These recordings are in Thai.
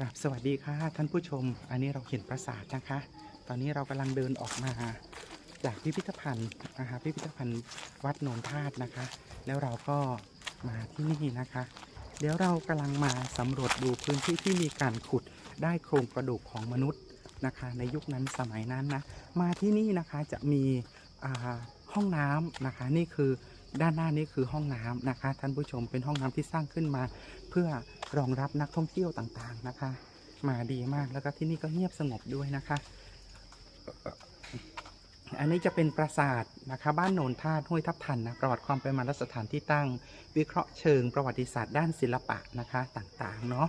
กราบสวัสดีค่ะท่านผู้ชม อันนี้เราเห็นปราสาทนะคะ ตอนนี้เรากำลังเดินออกมาจากพิพิธภัณฑ์นะคะพิพิธภัณฑ์วัดโนนธาตุนะคะ แล้วเราก็มาที่นี่นะคะ เดี๋ยวเรากำลังมาสำรวจดูพื้นที่ที่มีการขุดได้โครงกระดูกของมนุษย์นะคะ ในยุคนั้นสมัยนั้นนะมาที่นี่นะคะจะมีห้องน้ำนะคะ นี่คือ ด้านหน้านี่คือห้องน้ำนะคะ ท่านผู้ชมเป็นห้องน้ำที่สร้างขึ้นมา เพื่อรองรับนักท่องเที่ยวต่างๆนะคะ มาดีมากแล้วก็ที่นี่ก็เงียบสงบด้วยนะคะ อันนี้จะเป็นปราสาทนะคะ บ้านโนนธาตุห้วยทับทันนะประวัติความเป็นมาและสถานที่ตั้ง วิเคราะห์เชิงประวัติศาสตร์ด้านศิลปะนะคะต่างๆเนาะ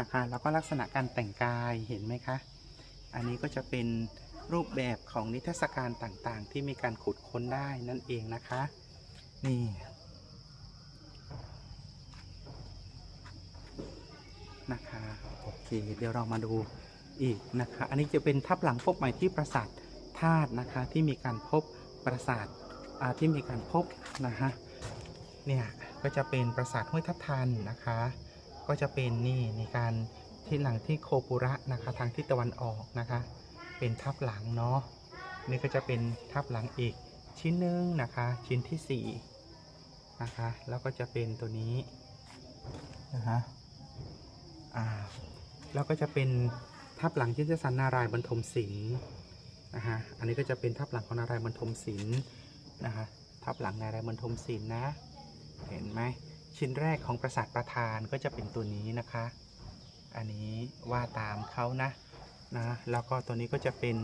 นะคะแล้วก็ลักษณะการแต่งกายเห็นไหมคะ อันนี้ก็จะเป็นรูปแบบของนิทรรศการต่างๆ ที่มีการขุดค้นได้นั่นเองนะคะ นี่นะคะโอเคเดี๋ยวเรามาดูอีกนะคะ อันนี้จะเป็นทับหลังพบใหม่ที่ปราสาทธาตุนะคะ ที่มีการพบปราสาทอาที่มีการพบนะฮะเนี่ยก็จะเป็นปราสาทห้วยทับทันนะคะ ก็จะเป็นนี่ในการที่หลังที่โคปุระนะคะทางทิศตะวันออกนะคะ เป็นทับหลังเนาะนี่ก็จะเป็นทับหลังอีกชิ้นหนึ่งนะคะ ชิ้นที่สี่ นะคะ แล้วก็จะเป็นตัวนี้นะคะอ่าแล้วก็จะเป็นทับหลังที่จะสันนารายบรรทมศิลป์นะฮะอันนี้ก็จะเป็นทับหลังของนารายบรรทมศิลป์นะฮะทับหลังนารายบรรทมศิลป์นะ เห็นไหมชิ้นแรกของปราสาทประธานก็จะเป็นตัวนี้นะคะ อันนี้ว่าตามเขานะนะแล้วก็ตัวนี้ก็จะเป็น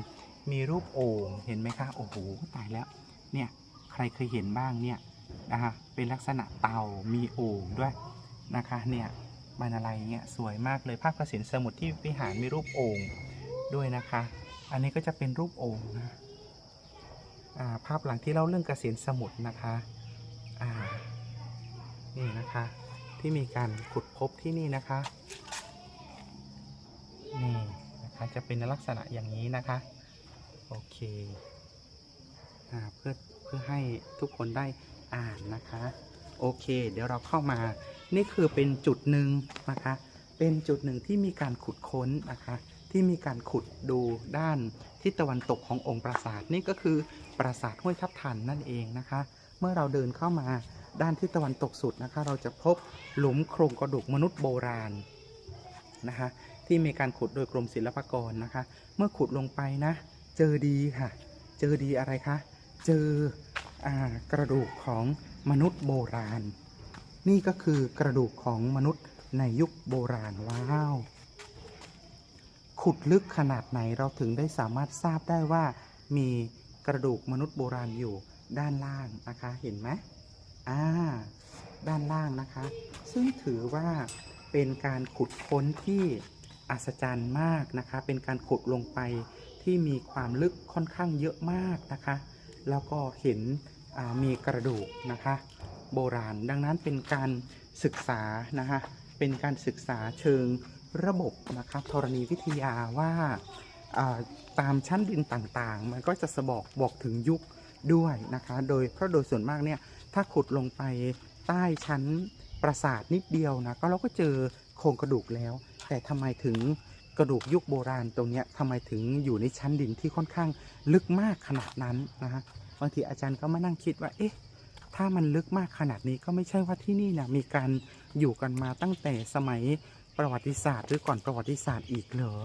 มีรูปโอ่งเห็นไหมคะโอ้โหตายแล้วเนี่ยใครเคยเห็นบ้างเนี่ย นะฮะเป็นลักษณะเตามีโอ่งด้วยนะคะเนี่ยมันอะไรเงี้ยสวยมากเลยภาพกระสินสมุทรที่วิหารมีรูปโอ่งด้วยนะคะ อันนี้ก็จะเป็นรูปโอ่งนะาภาพหลังที่เล่าเรื่องกระสินสมุทรนะคะนี่นะคะที่มีการขุดพบที่นี่นะคะนี่นะคะจะเป็นลักษณะอย่างนี้นะคะโอเคอเพื่อเพื่อให้ทุกคนได้ อ่านนะคะ โอเค เดี๋ยวเราเข้ามา นี่คือเป็นจุดหนึ่งนะคะ เป็นจุดหนึ่งที่มีการขุดค้นนะคะ ที่มีการขุดดูด้านทิศตะวันตกขององค์ปราสาทนี่ก็คือปราสาทห้วยทับทันนั่นเองนะคะ เมื่อเราเดินเข้ามาด้านทิศตะวันตกสุดนะคะ เราจะพบหลุมโครงกระดูกมนุษย์โบราณนะคะที่มีการขุดโดยกรมศิลปากรนะคะ เมื่อขุดลงไปนะ เจอดีค่ะ เจอดีอะไรคะ เจอ กระดูกของมนุษย์โบราณ นี่ก็คือกระดูกของมนุษย์ในยุคโบราณว้าว ขุดลึกขนาดไหนเราถึงได้สามารถทราบได้ว่า มีกระดูกมนุษย์โบราณอยู่ด้านล่างนะคะเห็นไหมอ่าด้านล่างนะคะ ซึ่งถือว่าเป็นการขุดค้นที่อัศจรรย์มากนะคะ เป็นการขุดลงไปที่มีความลึกค่อนข้างเยอะมากนะคะ แล้วก็เห็น มีกระดูกนะคะ โบราณดังนั้นเป็นการศึกษานะคะเป็นการศึกษาเชิงระบบนะคะธรณีวิทยาว่าตามชั้นดินต่างๆ มันก็จะสบอกบอกถึงยุคด้วยนะคะ โดยเพราะโดยส่วนมากเนี่ยถ้าขุดลงไปใต้ชั้นปราสาทนิดเดียวนะก็เราก็เจอโครงกระดูกแล้ว แต่ทำไมถึงกระดูกยุคโบราณตรงเนี้ยทำไมถึงอยู่ในชั้นดินที่ค่อนข้างลึกมากขนาดนั้นนะฮะ บางทีอาจารย์ก็มานั่งคิดว่า เอ๊ะ ถ้ามันลึกมากขนาดนี้ก็ไม่ใช่ว่าที่นี่เนี่ยมีการอยู่กันมาตั้งแต่สมัยประวัติศาสตร์หรือก่อนประวัติศาสตร์อีกเหรอ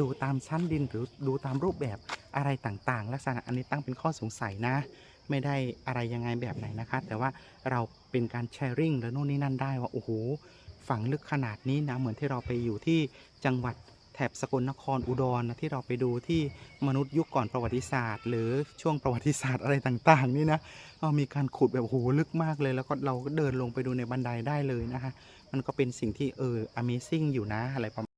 ดูตามชั้นดินหรือดูตามรูปแบบอะไรต่างๆ ลักษณะอันนี้ตั้งเป็นข้อสงสัยนะ ไม่ได้อะไรยังไงแบบไหนนะคะ แต่ว่าเราเป็นการแชร์ริ่งแล้วโน่นนี่นั่นได้ว่าโอ้โหฝังลึกขนาดนี้นะเหมือนที่เราไปอยู่ที่จังหวัด แถบสกลนครอุดรนะที่เราไปดูที่มนุษย์ยุคก่อนประวัติศาสตร์ หรือช่วงประวัติศาสตร์อะไรต่างๆ นี่นะเรามีการขุดแบบโอ้โหลึกมากเลย แล้วก็เราก็เดินลงไปดูในบันไดได้เลยนะคะมันก็เป็นสิ่งที่เออ Amazing อยู่นะอะไรประมาณ